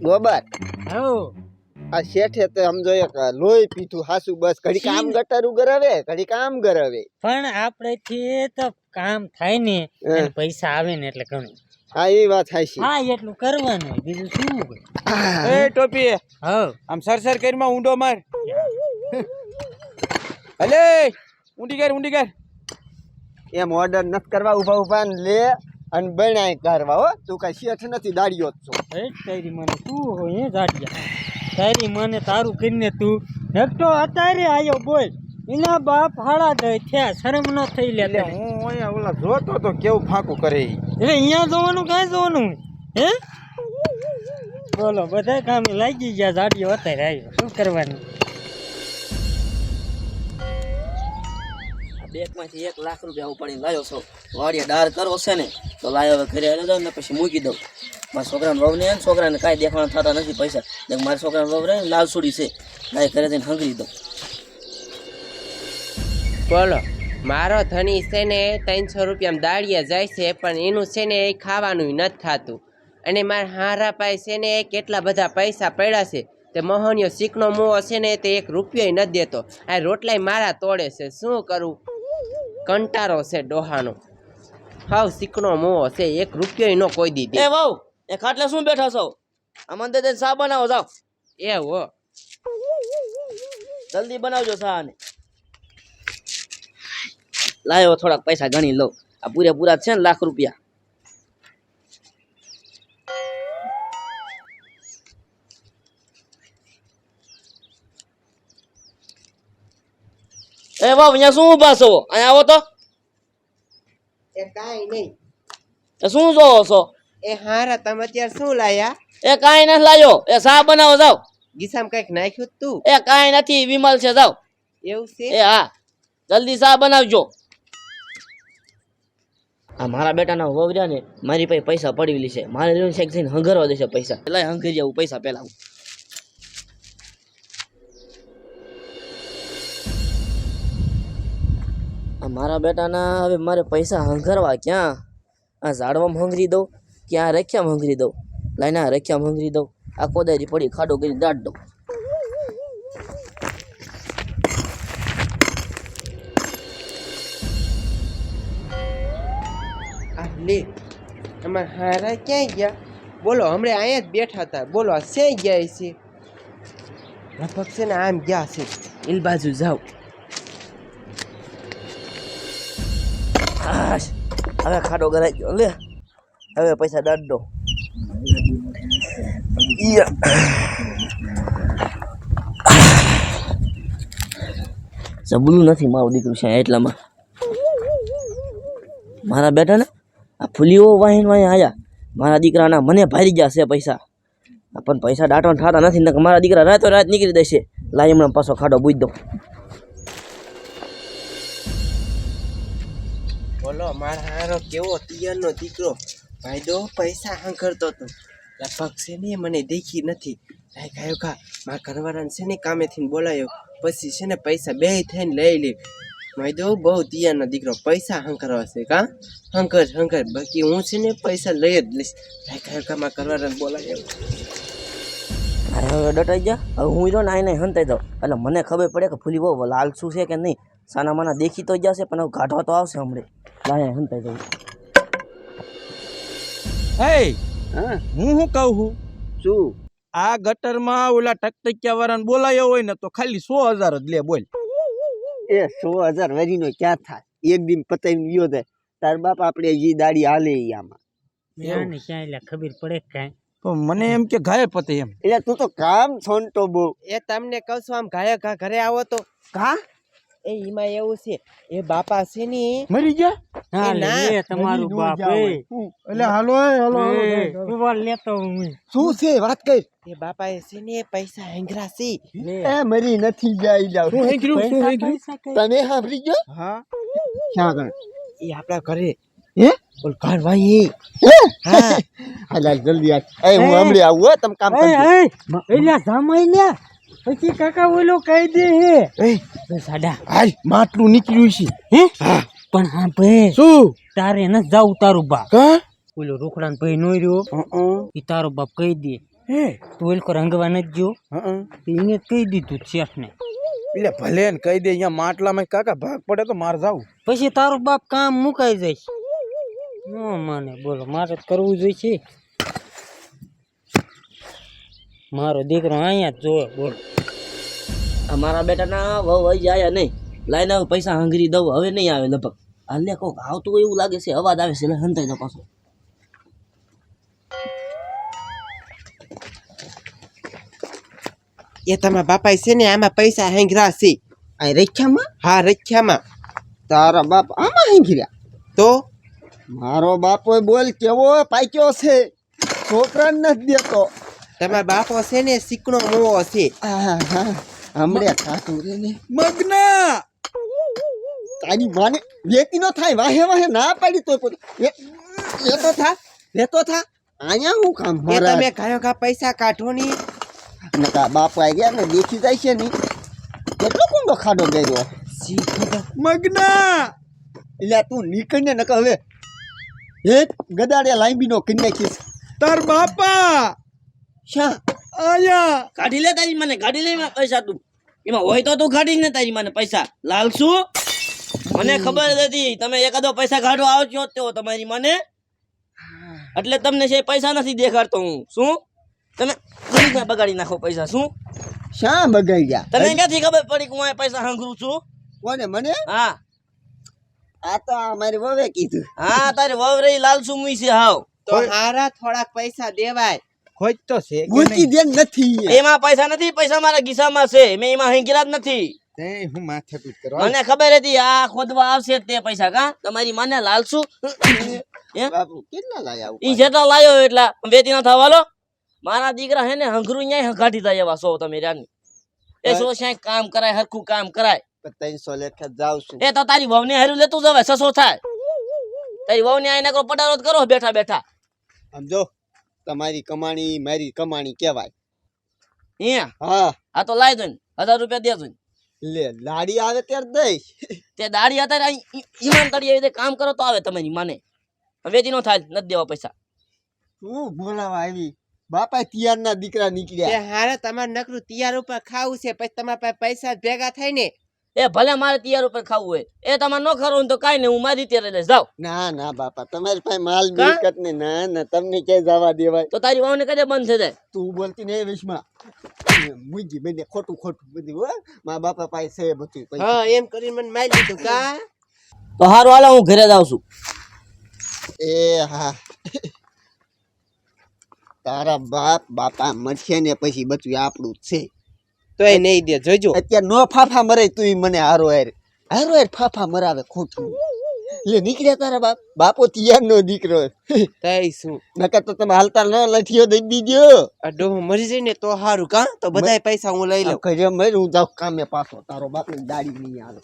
ગોબર. હો આ શેઠે તો સમજો કે લોહી પીધું હાસુ બસ. ઘડી કામ ગટારું કરાવે ઘડી કામ કરાવે પણ આપણે થી તો કામ થાય ને અને પૈસા આવે ને એટલે ઘણું. હા એ વાત હાચી હા એટલું કરવાનું બીજું શું? એ ટોપી. હા આમ સરસર કરીમાં ઊંડો માર. અલે ઊંડી કર ઊંડી કર. એમ ઓર્ડર નથી કરવા ઊભા ઊભા ને લે. અને બનાય કરવા હો. તું કઈ શેઠ નથી દાડિયો જ છો. હે તારી મને તું હોય હે જાડિયા. તારી મને તારું કરીને તું નકટો અત્યારે આયો બોલ. એના બાપ હાડા દઈ થયા શરમ ન થઈ લે હું અહીંયા ઓલા જોતો તો કેવું ફાંકું કરે એટલે અહીંયા જોવાનું કાંઈ જોવાનું? હે? બોલો બધા કામે લાગી ગયા જાડિયો અત્યારે આવ્યો શું કરવાનું? બેંકમાંથી એક લાખ રૂપિયા ઉપાડીને લાવ્યો છો. વાડીએ ડાર કરો છે ને? તો લાવ્યો હવે ઘરે જાઉં ને પછી મૂકી દઉં. મારા છોકરાને વહુ ને છોકરાને કાંઈ દેખાણા થતા નથી પૈસા. એટલે મારા છોકરાને વહુ રહે લાલ છે. લાય ઘરે જઈને હંગરી દઉં. બોલો, મારો ધણી છે ને ત્રણસો રૂપિયામાં દાળિયા જાય છે, પણ એનું છે ને એ ખાવાનું નથી ખાતું. અને મારા હારા પાસે છે ને કેટલા બધા પૈસા પડ્યા છે. તે મોહનીયો શીખનો મોહ છે ને તે એક રૂપિયો નથી દેતો. આ રોટલાય મારા તોડે છે. શું કરું? કંટારો છે ડોહાનો. હાવ સીકનો મોહ છે એક રૂપિયો નો કોઈ દી દે. એ વહુ એ ખાટલે શું બેઠા છો? આમાં દે સા બનાવો જાવ એ હો. જલ્દી બનાવજો સા ને લાયો થોડાક પૈસા ગણી લો આ પૂરેપૂરા છે ને લાખ રૂપિયા. એ વાવ અહીંયા શું ઊભા છો? અહીંયા આવો તો. એ કાંઈ નહીં. તો શું જોવો છો? એ હારા તમે અત્યારે શું લાયા? એ કાંઈ નથી લાયો. એ સા બનાવો જાવ ગીસામ કંઈક નાખ્યું તું? એ કાંઈ નથી વિમલ છે જાવ એવું છે? એ હા. જલ્દી સા બનાવજો. આ મારા બેટાના વવર્યા ને મારી પાસે પૈસા પડેલી છે. મારે છે જઈને હંગરવા દેશે પૈસા. પેલા હંગરી જવું પૈસા પેલા મારા બેટાના હવે મારે પૈસા હંગરવા ક્યાં? આ ઝાડવામાં હંગરી દઉં કે આ રખ્યામાં હંગરી દઉં? લાઈને આ રખ્યામાં હંગરી દઉં. આ કોદારી પડી, ખાડો કરી દાટ દઉં. લે અમાર હારા ક્યાં ગયા? બોલો, હમણાં અહીંયા જ બેઠા હતા. બોલો, આ સે ગયા છે? લગભગ છે ને આમ ગયા છે. એલ બાજુ જાઓ. હાશ હવે ખાડો ગરાઈ ગયો લે હવે પૈસા દાટ દો. જબલું નથી મારું દીકરું છે એટલામાં મારા બેટા ને આ ફૂલીઓ વાહીન વાહી આયા મારા દીકરાના મને ભારી ગયા છે પૈસા પણ પૈસા દાટવાના થતા નથી મારા દીકરા રાતો રાત નીકળી દેશે લાઈ હમણાં પાછો ખાડો બુજ દો બોલો, મારા હારો કેવો તિયરનો દીકરો. ભાઈડો પૈસા હાંકરતો હતો. લગભગ છે મને દેખી નથી. લાઈ ગાયો ખા મારા ઘરવાળાને છે ને કામેથી બોલાયો? પછી છે ને પૈસા બે થઈને લઈ લે માયદો બહુ તિયારનો દીકરો, પૈસા હંકરવા છે કા હંકર હંકર બાકી હું છે ને પૈસા લઈ જ લઈશ? લાઈ ગાયો ખા મારા ઘરવાળાને બોલાયો. અરે હવે ડટાઈ જા. હવે હું જો ને આઈને હંતાઈ દઉં એટલે મને ખબર પડે કે ફૂલી બહુ લાલ શું છે કે નહીં. સાના માના દેખી તો જશે પણ હવે કાઢવા તો આવશે હમણે. લાય હંતાઈ દઉં હે હા? હું શું કહું છું? શું? આ ગટરમાં ઓલા ટકટકિયા વાળાને બોલાયો હોય ને તો ખાલી સો હજાર જ લે બોલ. એ સો હજાર વરીનો ક્યાં થાય? એક દિન પતાવીને ગયો તે તાર બાપ આપણે જી દાડી હાલે આમાં. ક્યાં ક્યાં એટલે ખબર પડે કાંઈ? તો મને એમ કે ગાય પતે એમ. એટલે તું તો કામ છોનતો બહુ. એ તમને કહું છું આમ ગાય ઘા ઘરે આવો તો. કા? એ એમાં એવું છે એ બાપા છે ને મરી ગયા? હા લે તમારું મરી બાપ એ. એટલે હાલો હાલો તું લેતો હું શું છે વાત કર. એ બાપા એ છે ને પૈસા હેંગરા છે. એ મરી નથી જાય જાવ શું હેંગરું શું હેંગરું તમે સાંભળી ગયો? હા. ક્યાં કર એ આપણા ઘરે. હે? ઓલ ઘર ભાઈ હા? હાલ હાલ જલ્દી આ એ હું. હમણાં આવું તમ તમે કામ એ, કરજો. એ, એલા જામાઈ લ્યા. પછી કાકા ઓલો કહી દે હે. એ એ સાડા હાલ માટલું નીકળ્યું છે. હે? પણ હા ભાઈ શું? તારે ન જાવ તારું બાપ. કા? ઓલો રોકડા ભાઈ નો રહ્યો. ઈ તારો બાપ કહી દે. હે? તું ઓલકો રંગવા નથી હા એને કહી દીધું શેઠને. એટલે ભલે ને કહી દે અહીંયા માટલામાં કાકા ભાગ પડે તો માર જાવ પછી તારો બાપ કામ મુકાઈ જાય ન માને બોલો મારે કરવું જોઈએ મારો દીકરો અહીંયા જ જોવે બોલો. અમારા બેટાના વહુ વહી જાય નહીં લાઈને હવે પૈસા હંગરી દઉં. હવે નહીં આવે લગભગ. હાલે કોક આવતું એવું લાગે છે. અવાજ આવે છે. એટલે હંતાઈ દો પાછો. એ તમારા બાપા છે ને આમાં પૈસા હેંગરા છે. આ રખ્યામાં? હા રખ્યામાં. તારા બાપ આમાં હેંગર્યા? તો? મારો બાપો બોલ કેવો પાક્યો છે? છોકરાને નથી દેતો. તમારા બાપો છે ને શીકણો મોવો છે. આહા, હમણાં થાતું રે ને મગના! તારી માને વેતી નો થાય વાહે વાહે ના પાડી તો એ તો થા એ તો થા. અહીંયા હું કામ મારા તમે કાયો કા પૈસા કાઢો ની નકા બાપ આઈ ગયા ને દેખી જાય છે ની કેટલો કુંડો ખાડો ગયો મગના! એટલે તું નીકળને નકા હવે એક ગદાડે લાંબીનો કરી નાખીશ. તાર બાપા! શા? આયા કાઢી લે તારી મને કાઢી લે એમાં પૈસા તું. એમાં હોય તો તું કાઢી ને તારી મને પૈસા. લાલસુ મને ખબર નથી. તમે એકાદો પૈસા કાઢો આવજો તેવો તમારી મને. એટલે તમને છે પૈસા નથી દેખાડતો હું. શું? તમે ગરીબને બગાડી નાખો પૈસા શું? શા બગાડી ગયા? તને ક્યાંથી ખબર પડી કે હું પૈસા હંગરું છું? કોને મને? હા. આ તો અમારી વવે કીધું. હા તારે વવરે લાલસુ મુઈ છે હાવ. તો હારા થોડાક પૈસા દેવાય. તો છે બુદ્ધિ દેન નથી એમાં પૈસા નથી પૈસા મારા ગીસામાં છે. મેં એમાં હંગીરા જ નથી. તે હું માથે પીટ કરવા મને ખબર હતી આ ખોદવા આવશે તે પૈસા કા? તમારી માને લાલસુ. બાપુ કેટલા લાયા ઈ જેટલા લાયો એટલા વેતી ના થવાલો મારા દીકરા હે ને હંગરું ન્યાય હંગાટી થાય એવા સો તમે રાની. એ સો કામ કરાય હરખું કામ કરાય. ત્રણસો લેખે જાવ છું. એ તો તારી વહુ ને હેરું લેતું જવાય સસો થાય. તારી વહુ ને આઈને કરો પટારો કરો બેઠા બેઠા. સમજો તમારી કમાણી મારી કમાણી કહેવાય. અહીંયા હા. આ તો લાવી દો ને હજાર રૂપિયા દેજો ને. લે દાડી આવે ત્યારે દઈશ તે દાડી અત્યારે ઈમાનદારી આવી રીતે કામ કરો તો આવે તમારી માને. વેચી નો થાય નથી દેવા પૈસા. શું બોલાવા આવી? બાપા તિયારના દીકરા તે નીકળ્યા. હારે તમારે નકરું તિયાર ઉપર ખાવું છે પછી તમારા પાસે પૈસા ભેગા થાય ને એ ભલે મારે તૈયાર ઉપર ખાવું હોય. એ તમારે ન ખાવું તો કઈ નહીં હું મારી ત્યારે લઈશ જાઓ ના ના બાપા તમારી પાસે માલ? મિલકત ને ના ના તમને ક્યાંય જવા દેવાય. તો તારી વાવને કદે બંધ થઈ જાય? તું બોલતી ને વિશમાં. મુજી બેને ખોટું ખોટું બધું હો. મારા બાપા પાસે છે બધું હા એમ કરીને મને મારી લીધું કા? તો હારું હાલો હું ઘરે જાઉં છું. એ હા. તારા બાપ બાપા મરશે ને પછી બચ્યું આપણું જ છે એ નહીં દે જોજો. અત્યારે નો ફાફા મરે તું મને હારો હાર. હારો હાર ફાફા મરાવે ખોટું. એટલે નીકળ્યા તારા બાપ. બાપો તિયાર નો દીકરો. તઈ શું? નકર તો તમે હાલતા ન લઠીઓ દઈ દીજો અડો મરી જાય ને તો હારું કા? તો બધાય પૈસા હું લઈ લઉં. ઘરે મર હું જાઉં કામે પાછો. તારો બાપ દાડી નહીં આવે.